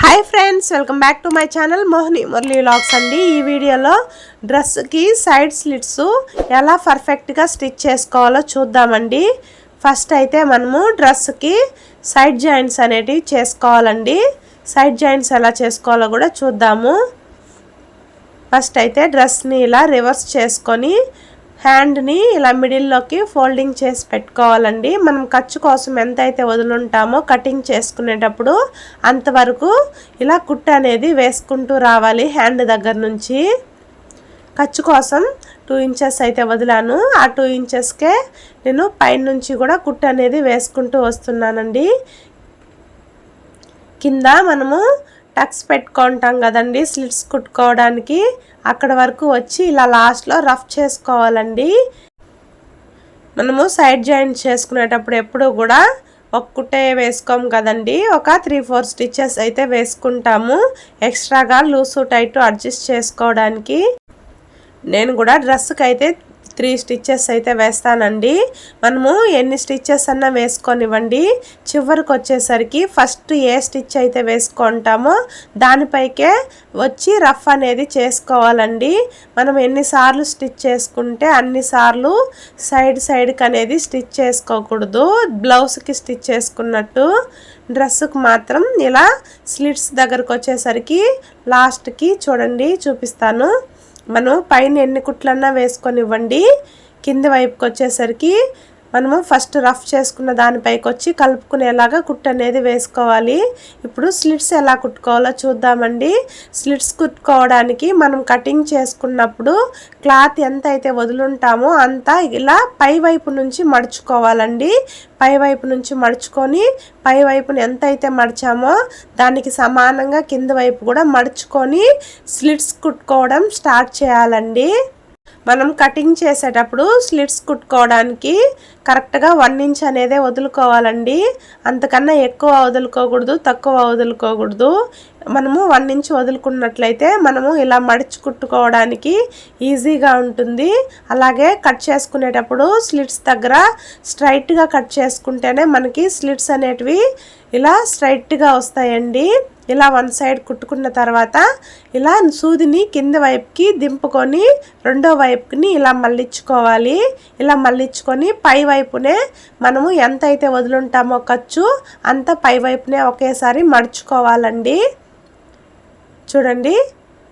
Hi friends welcome back to my channel Mohini Murali vlogs అండి. ఈ వీడియోలో డ్రెస్కి సైడ్ స్లిట్స్ ఎలా పర్ఫెక్ట్గా స్టిచ్ చేసుకోవాలో చూద్దామండి. ఫస్ట్ అయితే మనము డ్రెస్కి సైడ్ జాయింట్స్ అనేటివి చేసుకోవాలండి. సైడ్ జాయింట్స్ ఎలా చేసుకోవాలో కూడా చూద్దాము. ఫస్ట్ అయితే డ్రెస్ని ఇలా రివర్స్ చేసుకొని హ్యాండ్ని ఇలా మిడిల్లోకి ఫోల్డింగ్ చేసి పెట్టుకోవాలండి. మనం ఖర్చు కోసం ఎంత అయితే వదులుంటామో కటింగ్ చేసుకునేటప్పుడు అంతవరకు ఇలా కుట్ట అనేది వేసుకుంటూ రావాలి హ్యాండ్ దగ్గర నుంచి. ఖర్చు కోసం టూ ఇంచెస్ అయితే వదిలాను. ఆ టూ ఇంచెస్కే నేను పైన నుంచి కూడా కుట్ట అనేది వేసుకుంటూ వస్తున్నానండి. కింద మనము టక్స్ పెట్టుకుంటాం కదండి స్లిట్స్ కుట్టుకోవడానికి. అక్కడ వరకు వచ్చి ఇలా లాస్ట్లో రఫ్ చేసుకోవాలండి. మనము సైడ్ జాయింట్ చేసుకునేటప్పుడు ఎప్పుడూ కూడా ఒక్కటే వేసుకోము కదండి. ఒక త్రీ ఫోర్ స్టిచెస్ అయితే వేసుకుంటాము. ఎక్స్ట్రాగా లూసు టైట్ అడ్జస్ట్ చేసుకోవడానికి. నేను కూడా డ్రెస్కి అయితే త్రీ స్టిచ్చెస్ అయితే వేస్తానండి. మనము ఎన్ని స్టిచ్చెస్ అన్నా వేసుకొనివ్వండి. చివరికి వచ్చేసరికి ఫస్ట్ ఏ స్టిచ్ అయితే వేసుకుంటామో దానిపైకే వచ్చి రఫ్ అనేది చేసుకోవాలండి. మనం ఎన్నిసార్లు స్టిచ్ చేసుకుంటే అన్నిసార్లు సైడ్ సైడ్కి అనేది స్టిచ్ చేసుకోకూడదు. బ్లౌజ్కి స్టిచ్ చేసుకున్నట్టు డ్రెస్సుకు మాత్రం ఇలా స్లిట్స్ దగ్గరకు వచ్చేసరికి లాస్ట్కి చూడండి చూపిస్తాను. మనం పైన ఎన్ని కుట్లన్నా వేసుకొని ఇవ్వండి. కింది వైపుకి వచ్చేసరికి మనము ఫస్ట్ రఫ్ చేసుకున్న దానిపైకి వచ్చి కలుపుకునేలాగా కుట్టు అనేది వేసుకోవాలి. ఇప్పుడు స్లిట్స్ ఎలా కుట్టుకోవాలో చూద్దామండి. స్లిట్స్ కుట్టుకోవడానికి మనం కటింగ్ చేసుకున్నప్పుడు క్లాత్ ఎంత అయితే వదులుంటామో అంతా ఇలా పై వైపు నుంచి మడుచుకోవాలండి. పై వైపు నుంచి మడుచుకొని పై వైపుని ఎంత అయితే మడిచామో దానికి సమానంగా కింద వైపు కూడా మడుచుకొని స్లిట్స్ కుట్టుకోవడం స్టార్ట్ చేయాలండి. మనం కటింగ్ చేసేటప్పుడు స్లిట్స్ కుట్టుకోవడానికి కరెక్ట్గా వన్ ఇంచ్ అనేదే వదులుకోవాలండి. అంతకన్నా ఎక్కువ వదులుకోకూడదు తక్కువ వదులుకోకూడదు. మనము వన్ ఇంచ్ వదులుకున్నట్లయితే మనము ఇలా మడిచి కుట్టుకోవడానికి ఈజీగా ఉంటుంది. అలాగే కట్ చేసుకునేటప్పుడు స్లిట్స్ దగ్గర స్ట్రైట్గా కట్ చేసుకుంటేనే మనకి స్లిట్స్ అనేటివి ఇలా స్ట్రైట్గా వస్తాయండి. ఇలా వన్ సైడ్ కుట్టుకున్న తర్వాత ఇలా సూదిని కింద వైపుకి దింపుకొని రెండో వైపుని ఇలా మళ్ళించుకోవాలి. ఇలా మళ్ళించుకొని పై వైపునే మనము ఎంత అయితే వదులుంటామో ఖర్చు అంత పై వైపునే ఒకేసారి మడుచుకోవాలండి. చూడండి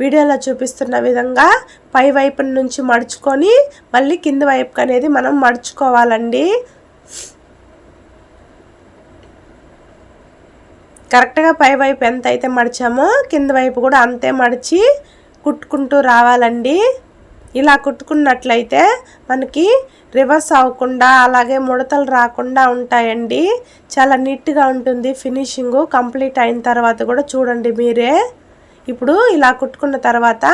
వీడియోలో చూపిస్తున్న విధంగా పై వైపు నుంచి మడుచుకొని మళ్ళీ కింద వైపుకి అనేది మనం మడుచుకోవాలండి. కరెక్ట్గా పై వైపు ఎంత అయితే మడిచామో కింద వైపు కూడా అంతే మడిచి కుట్టుకుంటూ రావాలండి. ఇలా కుట్టుకున్నట్లయితే మనకి రివర్స్ అవ్వకుండా అలాగే ముడతలు రాకుండా ఉంటాయండి. చాలా నీట్గా ఉంటుంది ఫినిషింగ్ కంప్లీట్ అయిన తర్వాత కూడా చూడండి మీరే. ఇప్పుడు ఇలా కుట్టుకున్న తర్వాత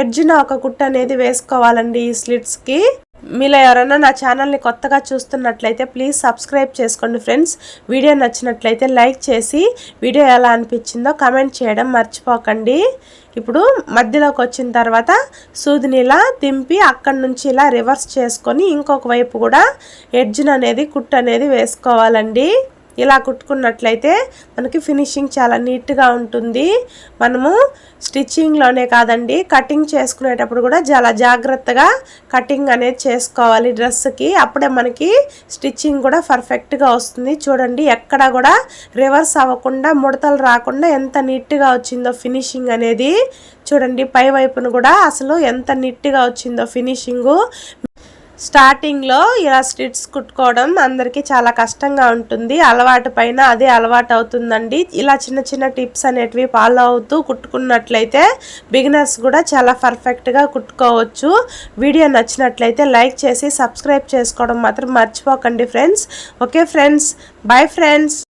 ఎడ్జ్న ఒక కుట్టు అనేది వేసుకోవాలండి ఈ స్లిట్స్కి. మీలో ఎవరైనా నా ఛానల్ని కొత్తగా చూస్తున్నట్లయితే ప్లీజ్ సబ్స్క్రైబ్ చేసుకోండి ఫ్రెండ్స్. వీడియో నచ్చినట్లయితే లైక్ చేసి వీడియో ఎలా అనిపించిందో కమెంట్ చేయడం మర్చిపోకండి. ఇప్పుడు మధ్యలోకి వచ్చిన తర్వాత సూదిని ఇలా దింపి అక్కడి నుంచి ఇలా రివర్స్ చేసుకొని ఇంకొక వైపు కూడా ఎడ్జ్ని అనేది కుట్టు అనేది వేసుకోవాలండి. ఇలా కుట్టుకున్నట్లయితే మనకి ఫినిషింగ్ చాలా నీట్గా ఉంటుంది. మనము స్టిచ్చింగ్లోనే కాదండి కటింగ్ చేసుకునేటప్పుడు కూడా చాలా జాగ్రత్తగా కటింగ్ అనేది చేసుకోవాలి డ్రెస్కి అప్పుడే మనకి స్టిచ్చింగ్ కూడా పర్ఫెక్ట్గా వస్తుంది. చూడండి ఎక్కడ కూడా రివర్స్ అవ్వకుండా ముడతలు రాకుండా ఎంత నీట్గా వచ్చిందో ఫినిషింగ్ అనేది. చూడండి పై వైపును కూడా అసలు ఎంత నీట్గా వచ్చిందో ఫినిషింగు. స్టార్టింగ్లో ఇలా స్టిట్స్ కుట్టుకోవడం అందరికీ చాలా కష్టంగా ఉంటుంది. అలవాటు పైన అదే అలవాటు అవుతుందండి. ఇలా చిన్న చిన్న టిప్స్ అనేటివి ఫాలో అవుతూ కుట్టుకున్నట్లయితే బిగినర్స్ కూడా చాలా పర్ఫెక్ట్గా కుట్టుకోవచ్చు. వీడియో నచ్చినట్లయితే లైక్ చేసి సబ్స్క్రైబ్ చేసుకోవడం మాత్రం మర్చిపోకండి friends. Okay friends. Bye friends.